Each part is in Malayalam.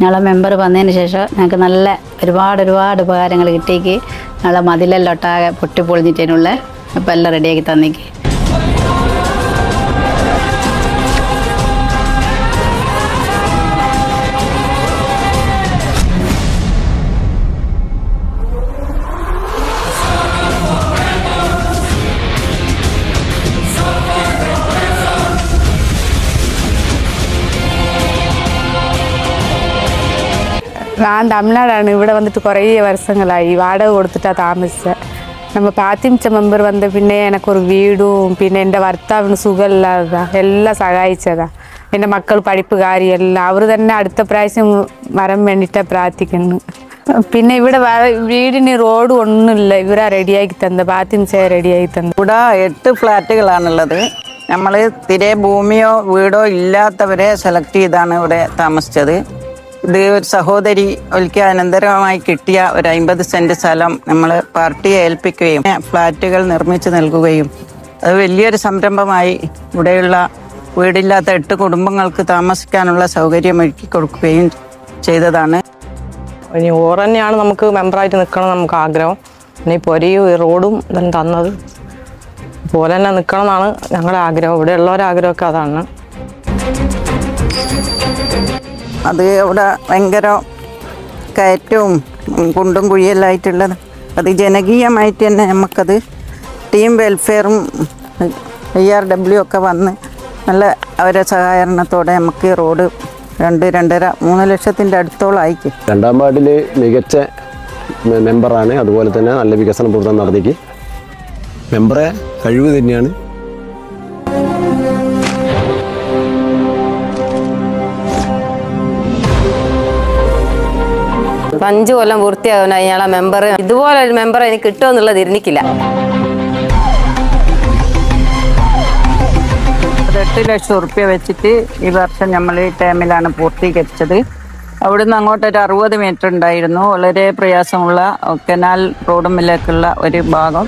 ഞങ്ങളെ മെമ്പർ വന്നതിന് ശേഷം ഞങ്ങൾക്ക് നല്ല ഒരുപാട് ഒരുപാട് ഉപകാരങ്ങൾ കിട്ടിയേക്ക്. ഞങ്ങളെ മതിലെല്ലാം ഒട്ടാകെ പൊട്ടിപ്പൊളിഞ്ഞിട്ടതിനുള്ള അപ്പോൾ എല്ലാം റെഡിയാക്കി തന്നേക്ക്. ഞാൻ തമിഴ്നാടാണ് ഇവിടെ വന്നിട്ട് കുറേ വർഷങ്ങളായി വാടക കൊടുത്തിട്ടാണ് താമസിച്ചത് நம்ம பாத்திமிச்ச மெம்பர் வந்த பின்னே எனக்கு ஒரு வீடும் പിന്നെ എൻ്റെ ഭർത്താവിന് സുഖമില്ലാതാ എല്ലാം സഹായിച്ചതാ എൻ്റെ മക്കൾ പഠിപ്പ് കാര്യം എല്ലാം അവർ തന്നെ അടുത്ത പ്രാവശ്യം വരാൻ വേണ്ടിയിട്ടാണ് പ്രാർത്ഥിക്കുന്നു പിന്നെ ഇവിടെ വ- വീടിന് റോഡ് ഒന്നുമില്ല ഇവരാ റെഡിയാക്കി തന്നത് പാത്തിമിച്ച റെഡിയാക്കി തന്നത് ഇവിടെ എട്ട് ഫ്ലാറ്റുകളാണുള്ളത് നമ്മൾ തിരെ ഭൂമിയോ വീടോ ഇല്ലാത്തവരെ സെലക്ട് ചെയ്താണ് ഇവിടെ താമസിച്ചത് ഇത് ഒരു സഹോദരി ഒരിക്കൽ അനന്തരമായി കിട്ടിയ ഒരു അമ്പത് സെന്റ് സ്ഥലം നമ്മൾ പാർട്ടിയെ ഏൽപ്പിക്കുകയും ഫ്ലാറ്റുകൾ നിർമ്മിച്ചു നൽകുകയും. അത് വലിയൊരു സംരംഭമായി ഇവിടെയുള്ള വീടില്ലാത്ത എട്ട് കുടുംബങ്ങൾക്ക് താമസിക്കാനുള്ള സൗകര്യം ഒരുക്കി കൊടുക്കുകയും ചെയ്തതാണ്. ഇനി ഓറന്നെയാണ് നമുക്ക് മെമ്പറായിട്ട് നിൽക്കണം നമുക്ക് ആഗ്രഹം. പിന്നെ പൊരയും ഈ റോഡും ഇതെല്ലാം തന്നത് പോലെ തന്നെ നിൽക്കണം എന്നാണ് ഞങ്ങളുടെ ആഗ്രഹം. ഇവിടെയുള്ളവരുടെ ആഗ്രഹമൊക്കെ അതാണ്. അത് അവിടെ ഭയങ്കര കയറ്റവും കുണ്ടും കുഴിയെല്ലായിട്ടുള്ളത് അത് ജനകീയമായിട്ട് തന്നെ നമുക്കത് ടീം വെൽഫെയറും ഐ ആർ ഡബ്ല്യു ഒക്കെ വന്ന് നല്ല അവരെ സഹകരണത്തോടെ നമുക്ക് റോഡ് രണ്ട് രണ്ടര മൂന്ന് ലക്ഷത്തിന്റെ അടുത്തോളം അയക്കും രണ്ടാം വാർഡിൽ മികച്ച മെമ്പറാണ് അതുപോലെ തന്നെ നല്ല വികസന പ്രവർത്തനം നടത്തിക്ക്. മെമ്പറെ കഴിവ് തന്നെയാണ്. ഇപ്പൊ അഞ്ച് കൊല്ലം പൂർത്തിയാകുന്ന അയാളെ മെമ്പർ ഇതുപോലെ ഒരു മെമ്പർ എനിക്ക് കിട്ടുമെന്നുള്ളത് ഇരുന്നിക്കില്ല എട്ട് ലക്ഷം ഉറുപ്പ്യ വെച്ചിട്ട് ഈ വർഷം നമ്മൾ ഈ ടൈമിലാണ് പൂർത്തീകരിച്ചത്. അവിടുന്ന് അങ്ങോട്ട് ഒരു അറുപത് മീറ്റർ ഉണ്ടായിരുന്നു. വളരെ പ്രയാസമുള്ള കനാൽ റോഡുമിലേക്കുള്ള ഒരു ഭാഗം.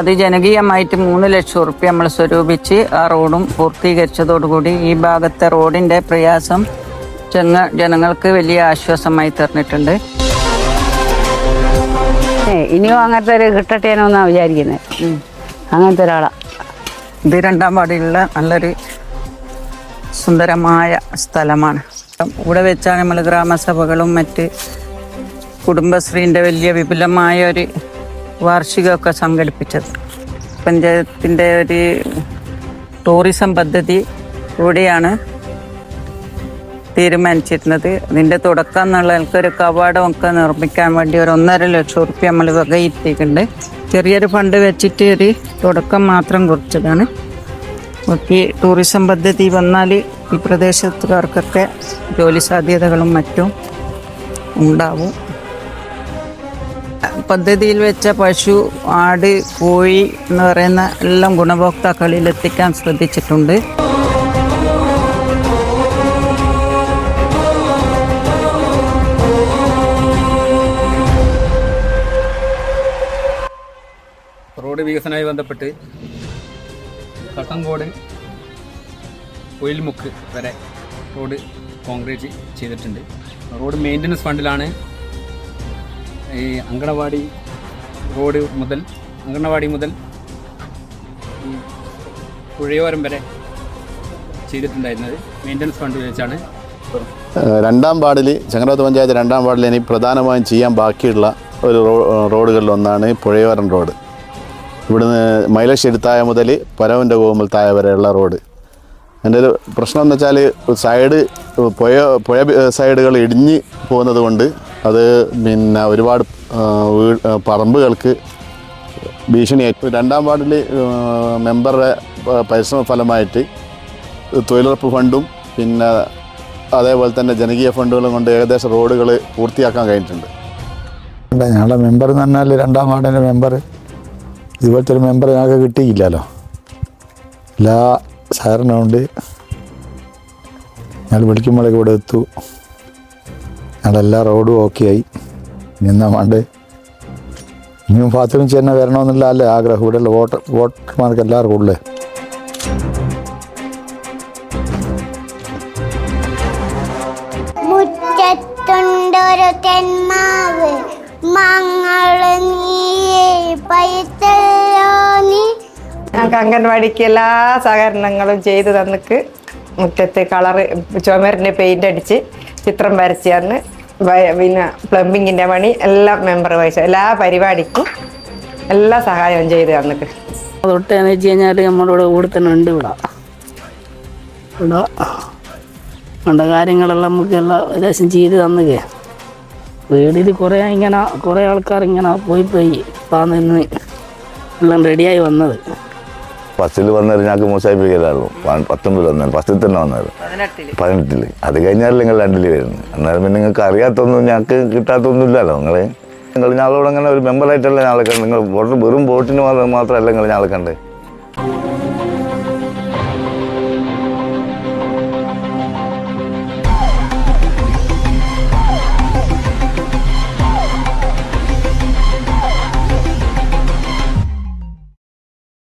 അത് ജനകീയമായിട്ട് മൂന്ന് ലക്ഷം ഉറുപ്പ്യ നമ്മൾ സ്വരൂപിച്ച് ആ റോഡും പൂർത്തീകരിച്ചതോടുകൂടി ഈ ഭാഗത്തെ റോഡിന്റെ പ്രയാസം ജന ജനങ്ങൾക്ക് വലിയ ആശ്വാസമായി തീർന്നിട്ടുണ്ട്. ഇനിയും അങ്ങനത്തെ ഒരു കിട്ടട്ടെ എന്നാണ് വിചാരിക്കുന്നത് അങ്ങനത്തെ ഒരാളാണ് ഇത് രണ്ടാം വാർഡിലുള്ള നല്ലൊരു സുന്ദരമായ സ്ഥലമാണ്. ഇവിടെ വെച്ചാണ് നമ്മൾ ഗ്രാമസഭകളും മറ്റ് കുടുംബശ്രീന്റെ വലിയ വിപുലമായ ഒരു വാർഷികമൊക്കെ സംഘടിപ്പിച്ചത്. പഞ്ചായത്തിന്റെ ഒരു ടൂറിസം പദ്ധതി ഇവിടെയാണ് തീരുമാനിച്ചിരുന്നത്. ഇതിന്റെ തുടക്കം എന്നുള്ള കവാടം ഒക്കെ നിർമ്മിക്കാൻ വേണ്ടി ഒരു ഒന്നര ലക്ഷം റുപ്യ നമ്മൾ വകയിരുത്തിയിട്ടുണ്ട് ചെറിയൊരു ഫണ്ട് വെച്ചിട്ട് ഒരു തുടക്കം മാത്രം കുറിച്ചതാണ്. ഒക്കെ ടൂറിസം പദ്ധതി വന്നാൽ ഈ പ്രദേശത്തുകാർക്കൊക്കെ ജോലി സാധ്യതകളും മറ്റും ഉണ്ടാവും. പദ്ധതിയിൽ വെച്ച പശു ആട് കോഴി എന്ന് പറയുന്ന എല്ലാം ഗുണഭോക്താക്കളിൽ എത്തിക്കാൻ ശ്രദ്ധിച്ചിട്ടുണ്ട്. റോഡ് വികസനവുമായി ബന്ധപ്പെട്ട് Kattankode Oyilmukku road road concrete ചെയ്തിട്ടുണ്ട്. റോഡ് മെയിന്റനൻസ് ഫണ്ടിലാണ് ഈ അങ്കണവാടി റോഡ് മുതൽ അങ്കണവാടി മുതൽ പുഴയോരം വരെ ചെയ്തിട്ടുണ്ടായിരുന്നത്. മെയിന്റനൻസ് ഫണ്ട് വെച്ചാണ്. രണ്ടാം വാർഡിൽ ചങ്ങനാത്ത് പഞ്ചായത്ത് രണ്ടാം വാർഡിൽ ഇനി പ്രധാനമായും ചെയ്യാൻ ബാക്കിയുള്ള ഒരു റോഡുകളിലൊന്നാണ് പുഴയോരം റോഡ്. ഇവിടുന്ന് മൈലശ്ശേരി തായ മുതൽ പരവന്റെ കോമൽ തായ വരെയുള്ള റോഡ് എന്റെ ഒരു പ്രശ്നം എന്ന് വെച്ചാൽ സൈഡ് പുഴ പുഴ സൈഡുകൾ ഇടിഞ്ഞ് പോകുന്നത് കൊണ്ട് അത് പിന്നെ ഒരുപാട് പറമ്പുകൾക്ക് ഭീഷണിയായി രണ്ടാം വാർഡിൽ മെമ്പറുടെ പരിശ്രമ ഫലമായിട്ട് തൊഴിലുറപ്പ് ഫണ്ടും പിന്നെ അതേപോലെ തന്നെ ജനകീയ ഫണ്ടുകളും കൊണ്ട് ഏകദേശം റോഡുകൾ പൂർത്തിയാക്കാൻ കഴിഞ്ഞിട്ടുണ്ട്. ഞങ്ങളുടെ മെമ്പർ എന്ന് പറഞ്ഞാൽ രണ്ടാം വാർഡിന്റെ മെമ്പർ ഇതുപോലത്തെ ഒരു മെമ്പർ ഞങ്ങൾക്ക് കിട്ടിയില്ലല്ലോ. എല്ലാ സഹകരണമുണ്ട് ഞങ്ങൾ വിളിക്കുമ്പോഴേക്ക് ഇവിടെ എത്തു. ഞങ്ങളെല്ലാ റോഡും ഓക്കെ ആയി. നിന്നാ വേണ്ട ഇനിയും ബാത്റൂം ചെന്നെ വരണമെന്നില്ല അല്ലേ ആഗ്രഹം. ഇവിടെയുള്ള വോട്ടർ വോട്ടർമാർക്ക് എല്ലാവർക്കും ഉള്ളേ. മുറ്റത്തുണ്ടൊരു തെന്മാവ്. മാങ്ങ ഞങ്ങൾക്ക് അംഗൻവാടിക്ക് എല്ലാ സഹകരണങ്ങളും ചെയ്തു തന്നിക്ക്. മുറ്റത്ത് കളറ് ചുമരിന് പെയിന്റ് അടിച്ച് ചിത്രം വരച്ച് തന്ന്. പിന്നെ പ്ലംബിങ്ങിന്റെ പണി എല്ലാ മെമ്പർ വഹിച്ചു എല്ലാ പരിപാടിക്കും എല്ലാ സഹായവും ചെയ്തു തന്നിക്ക്. തൊട്ടേന്ന് വെച്ച് കഴിഞ്ഞാൽ നമ്മളിവിടെ കൂടെ തന്നെ ഉണ്ട് ഇവിടെ. ഇവിടെ വേണ്ട കാര്യങ്ങളെല്ലാം നമുക്ക് എല്ലാം ഏകദേശം ചെയ്ത് തന്നുകേ വീടിൽ കുറേ ഇങ്ങനെ കുറേ ആൾക്കാർ ഇങ്ങനെ പോയി പോയി പാന്നിന്ന് എല്ലാം റെഡിയായി വന്നത്. ഫസ്റ്റിൽ വന്നത് ഞങ്ങൾക്ക് മോശമായിപ്പിക്കലായിരുന്നു. പത്തൊമ്പതിൽ വന്നത്. ഫസ്റ്റിൽ തന്നെ വന്നത്. പതിനെട്ടിൽ അത് കഴിഞ്ഞാൽ നിങ്ങൾ രണ്ടിൽ വരുന്നത്. അന്നേരം പിന്നെ നിങ്ങൾക്ക് അറിയാത്തൊന്നും ഞങ്ങൾക്ക് കിട്ടാത്തൊന്നും ഇല്ലല്ലോ നിങ്ങൾ നിങ്ങൾ ഞങ്ങളോട് അങ്ങനെ ഒരു മെമ്പറായിട്ടല്ല ഞങ്ങളെ കണ്ട് നിങ്ങൾ വോട്ട് വെറും വോട്ടിന് മാത്രം- മാത്രമല്ല നിങ്ങൾ ഞങ്ങളെ കണ്ട്